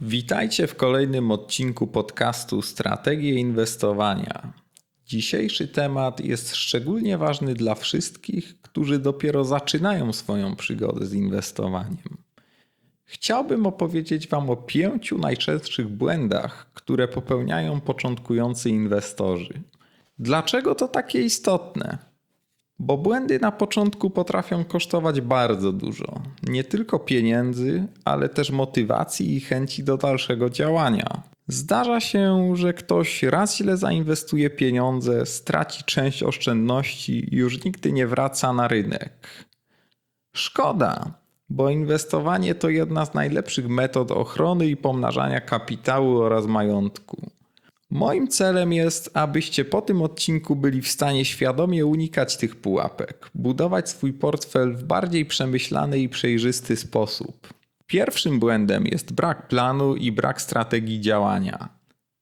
Witajcie w kolejnym odcinku podcastu Strategie Inwestowania. Dzisiejszy temat jest szczególnie ważny dla wszystkich, którzy dopiero zaczynają swoją przygodę z inwestowaniem. Chciałbym opowiedzieć Wam o pięciu najczęstszych błędach, które popełniają początkujący inwestorzy. Dlaczego to takie istotne? Bo błędy na początku potrafią kosztować bardzo dużo. Nie tylko pieniędzy, ale też motywacji i chęci do dalszego działania. Zdarza się, że ktoś raz źle zainwestuje pieniądze, straci część oszczędności i już nigdy nie wraca na rynek. Szkoda, bo inwestowanie to jedna z najlepszych metod ochrony i pomnażania kapitału oraz majątku. Moim celem jest, abyście po tym odcinku byli w stanie świadomie unikać tych pułapek, budować swój portfel w bardziej przemyślany i przejrzysty sposób. Pierwszym błędem jest brak planu i brak strategii działania.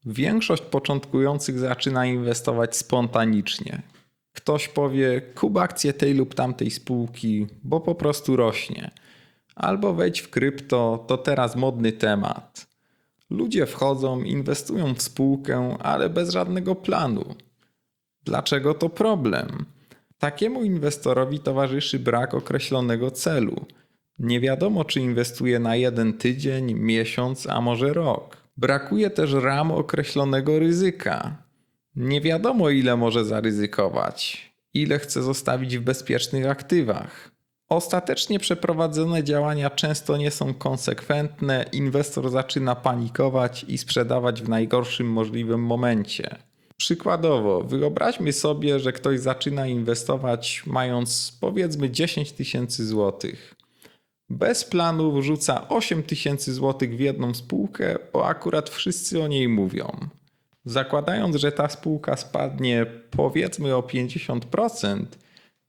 Większość początkujących zaczyna inwestować spontanicznie. Ktoś powie: kup akcję tej lub tamtej spółki, bo po prostu rośnie. Albo wejdź w krypto, to teraz modny temat. Ludzie wchodzą, inwestują w spółkę, ale bez żadnego planu. Dlaczego to problem? Takiemu inwestorowi towarzyszy brak określonego celu. Nie wiadomo, czy inwestuje na jeden tydzień, miesiąc, a może rok. Brakuje też ram określonego ryzyka. Nie wiadomo, ile może zaryzykować, ile chce zostawić w bezpiecznych aktywach. Ostatecznie przeprowadzone działania często nie są konsekwentne, inwestor zaczyna panikować i sprzedawać w najgorszym możliwym momencie. Przykładowo, wyobraźmy sobie, że ktoś zaczyna inwestować mając powiedzmy 10 tysięcy złotych. Bez planu wrzuca 8 tysięcy złotych w jedną spółkę, bo akurat wszyscy o niej mówią. Zakładając, że ta spółka spadnie powiedzmy o 50%,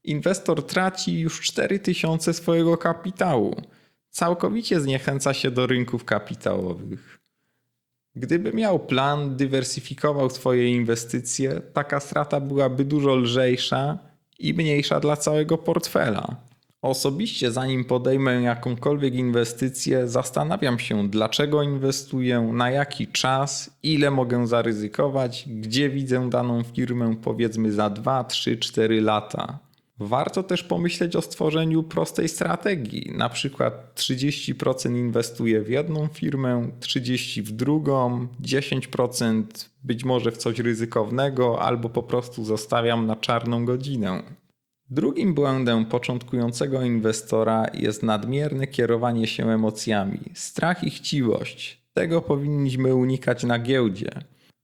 inwestor traci już 4000 swojego kapitału. Całkowicie zniechęca się do rynków kapitałowych. Gdyby miał plan, dywersyfikował swoje inwestycje, taka strata byłaby dużo lżejsza i mniejsza dla całego portfela. Osobiście, zanim podejmę jakąkolwiek inwestycję, zastanawiam się, dlaczego inwestuję, na jaki czas, ile mogę zaryzykować, gdzie widzę daną firmę powiedzmy za 2, 3, 4 lata. Warto też pomyśleć o stworzeniu prostej strategii. Na przykład 30% inwestuję w jedną firmę, 30% w drugą, 10% być może w coś ryzykownego, albo po prostu zostawiam na czarną godzinę. Drugim błędem początkującego inwestora jest nadmierne kierowanie się emocjami, strach i chciwość. Tego powinniśmy unikać na giełdzie.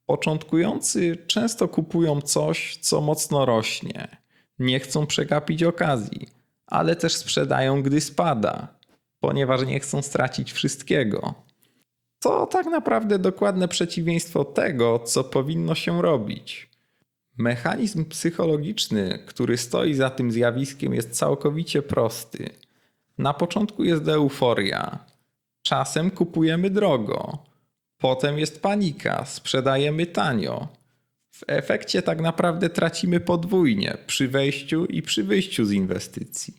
Początkujący często kupują coś, co mocno rośnie nie chcą przegapić okazji, ale też sprzedają, gdy spada, ponieważ nie chcą stracić wszystkiego. To tak naprawdę dokładne przeciwieństwo tego, co powinno się robić. Mechanizm psychologiczny, który stoi za tym zjawiskiem, jest całkowicie prosty. Na początku jest euforia. Czasem kupujemy drogo. Potem jest panika, sprzedajemy tanio. W efekcie tak naprawdę tracimy podwójnie przy wejściu i przy wyjściu z inwestycji.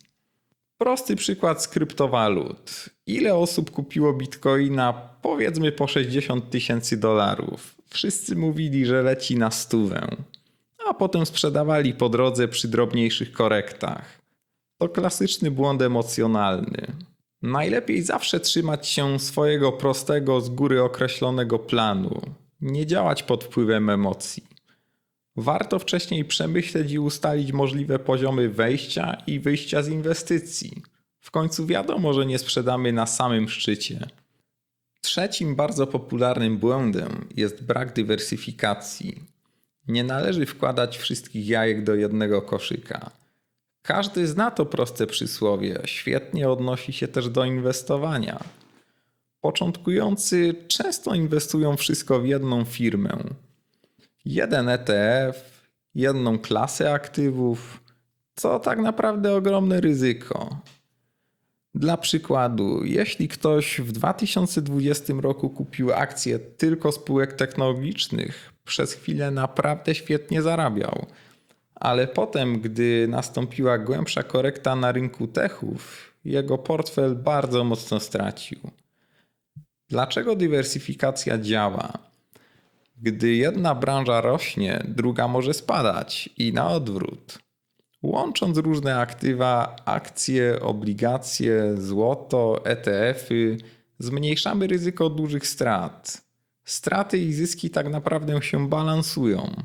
Prosty przykład z kryptowalut. Ile osób kupiło bitcoina powiedzmy po 60 tysięcy dolarów? Wszyscy mówili, że leci na stówę, a potem sprzedawali po drodze przy drobniejszych korektach. To klasyczny błąd emocjonalny. Najlepiej zawsze trzymać się swojego prostego, z góry określonego planu, nie działać pod wpływem emocji. Warto wcześniej przemyśleć i ustalić możliwe poziomy wejścia i wyjścia z inwestycji. W końcu wiadomo, że nie sprzedamy na samym szczycie. Trzecim bardzo popularnym błędem jest brak dywersyfikacji. Nie należy wkładać wszystkich jajek do jednego koszyka. Każdy zna to proste przysłowie, świetnie odnosi się też do inwestowania. Początkujący często inwestują wszystko w jedną firmę, jeden ETF, jedną klasę aktywów, co tak naprawdę ogromne ryzyko. Dla przykładu, jeśli ktoś w 2020 roku kupił akcje tylko spółek technologicznych, przez chwilę naprawdę świetnie zarabiał. Ale potem, gdy nastąpiła głębsza korekta na rynku techów, jego portfel bardzo mocno stracił. Dlaczego dywersyfikacja działa? Gdy jedna branża rośnie, druga może spadać i na odwrót. Łącząc różne aktywa, akcje, obligacje, złoto, ETF-y, zmniejszamy ryzyko dużych strat. Straty i zyski tak naprawdę się balansują.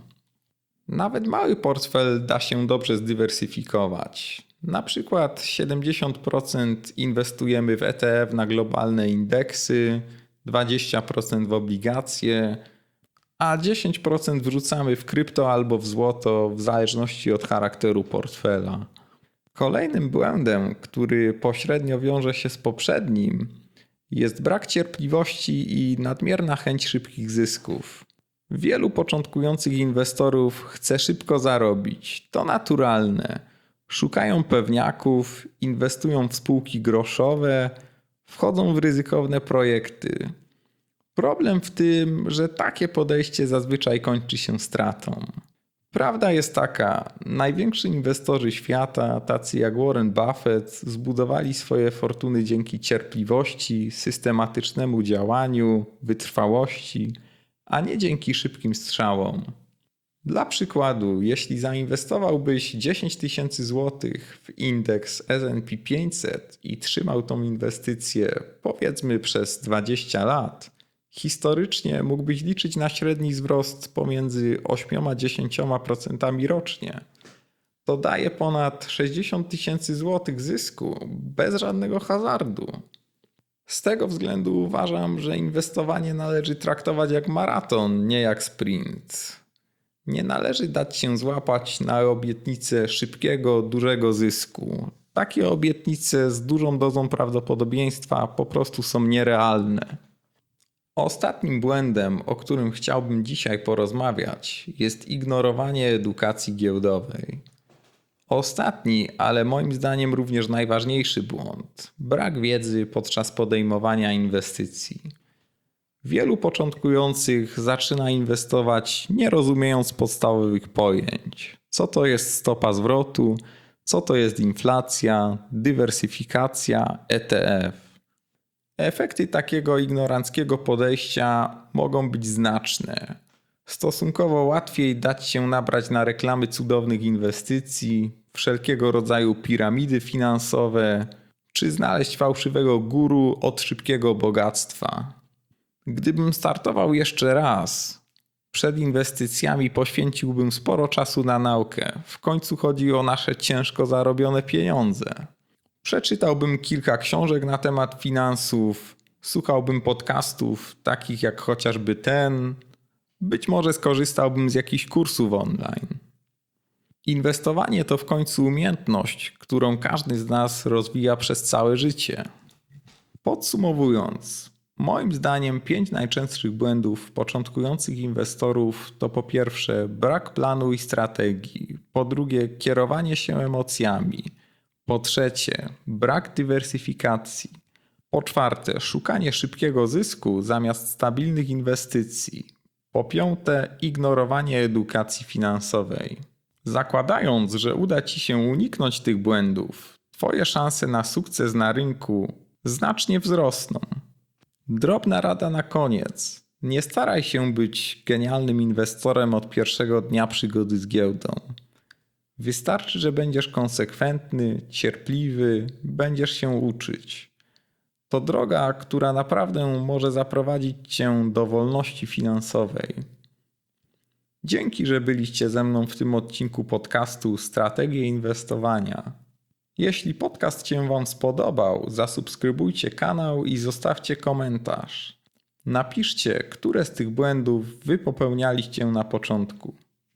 Nawet mały portfel da się dobrze zdywersyfikować. Na przykład 70% inwestujemy w ETF na globalne indeksy, 20% w obligacje, a 10% wrzucamy w krypto albo w złoto, w zależności od charakteru portfela. Kolejnym błędem, który pośrednio wiąże się z poprzednim, jest brak cierpliwości i nadmierna chęć szybkich zysków. Wielu początkujących inwestorów chce szybko zarobić. To naturalne. Szukają pewniaków, inwestują w spółki groszowe, wchodzą w ryzykowne projekty. Problem w tym, że takie podejście zazwyczaj kończy się stratą. Prawda jest taka, najwięksi inwestorzy świata, tacy jak Warren Buffett, zbudowali swoje fortuny dzięki cierpliwości, systematycznemu działaniu, wytrwałości, a nie dzięki szybkim strzałom. Dla przykładu, jeśli zainwestowałbyś 10 tysięcy złotych w indeks SP 500 i trzymał tą inwestycję powiedzmy przez 20 lat, historycznie mógłbyś liczyć na średni wzrost pomiędzy 8 a 10% rocznie. To daje ponad 60 tysięcy złotych zysku bez żadnego hazardu. Z tego względu uważam, że inwestowanie należy traktować jak maraton, nie jak sprint. Nie należy dać się złapać na obietnicę szybkiego, dużego zysku. Takie obietnice z dużą dozą prawdopodobieństwa po prostu są nierealne. Ostatnim błędem, o którym chciałbym dzisiaj porozmawiać, jest ignorowanie edukacji giełdowej. Ostatni, ale moim zdaniem również najważniejszy błąd brak wiedzy podczas podejmowania inwestycji. Wielu początkujących zaczyna inwestować nie rozumiejąc podstawowych pojęć. Co to jest stopa zwrotu, co to jest inflacja, dywersyfikacja, ETF. Efekty takiego ignoranckiego podejścia mogą być znaczne. Stosunkowo łatwiej dać się nabrać na reklamy cudownych inwestycji, wszelkiego rodzaju piramidy finansowe, czy znaleźć fałszywego guru od szybkiego bogactwa. Gdybym startował jeszcze raz, przed inwestycjami poświęciłbym sporo czasu na naukę. W końcu chodzi o nasze ciężko zarobione pieniądze. Przeczytałbym kilka książek na temat finansów, słuchałbym podcastów takich jak chociażby ten, być może skorzystałbym z jakichś kursów online. Inwestowanie to w końcu umiejętność, którą każdy z nas rozwija przez całe życie. Podsumowując, moim zdaniem pięć najczęstszych błędów początkujących inwestorów to po pierwsze brak planu i strategii, po drugie kierowanie się emocjami, po trzecie brak dywersyfikacji, po czwarte szukanie szybkiego zysku zamiast stabilnych inwestycji, po piąte ignorowanie edukacji finansowej. Zakładając, że uda Ci się uniknąć tych błędów, Twoje szanse na sukces na rynku znacznie wzrosną. Drobna rada na koniec. Nie staraj się być genialnym inwestorem od pierwszego dnia przygody z giełdą. Wystarczy, że będziesz konsekwentny, cierpliwy, będziesz się uczyć. To droga, która naprawdę może zaprowadzić cię do wolności finansowej. Dzięki, że byliście ze mną w tym odcinku podcastu Strategie Inwestowania. Jeśli podcast się Wam spodobał, zasubskrybujcie kanał i zostawcie komentarz. Napiszcie, które z tych błędów Wy popełnialiście na początku.